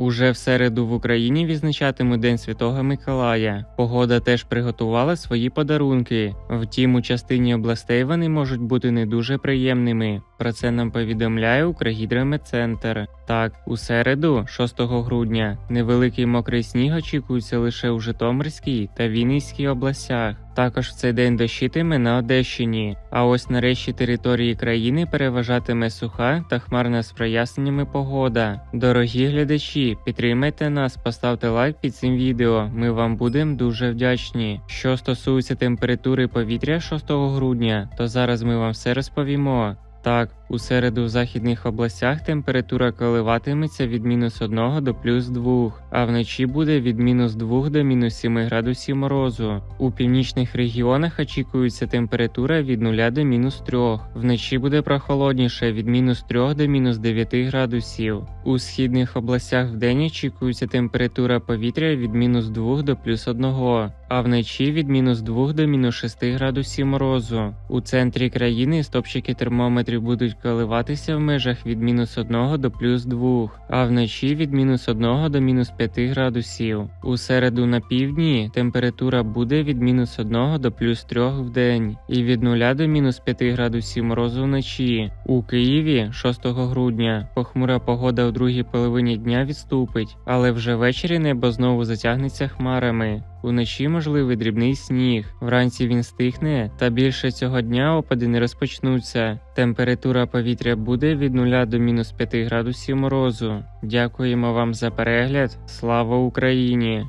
Уже в середу в Україні відзначатимуть День Святого Миколая. Погода теж приготувала свої подарунки. Втім, у частині областей вони можуть бути не дуже приємними. Про це нам повідомляє Укргідрометцентр. Так, у середу, 6 грудня, невеликий мокрий сніг очікується лише у Житомирській та Вінницькій областях. Також в цей день дощитиме на Одещині. А ось на решті території країни переважатиме суха та хмарна з проясненнями погода. Дорогі глядачі, підтримайте нас, поставте лайк під цим відео. Ми вам будемо дуже вдячні. Що стосується температури повітря 6 грудня, то зараз ми вам все розповімо. Так, у середу в західних областях температура коливатиметься від мінус 1 до плюс 2, а вночі буде від мінус 2 до мінус 7 градусів морозу. У північних регіонах очікується температура від 0 до мінус 3. Вночі буде прохолодніше від мінус 3 до мінус 9 градусів. У східних областях вдень очікується температура повітря від мінус 2 до плюс 1, а вночі від мінус 2 до мінус 6 градусів морозу. У центрі країни стопчики термометрів будуть коливатися в межах від мінус 1 до плюс 2, а вночі від мінус 1 до мінус 5 градусів. У середу на півдні температура буде від мінус 1 до плюс 3 в день і від 0 до мінус 5 градусів морозу вночі. У Києві 6 грудня похмура погода у другій половині дня відступить, але вже ввечері небо знову затягнеться хмарами. Уночі можливий дрібний сніг. Вранці він стихне, та більше цього дня опади не розпочнуться. Температура повітря буде від 0 до мінус 5 градусів морозу. Дякуємо вам за перегляд. Слава Україні!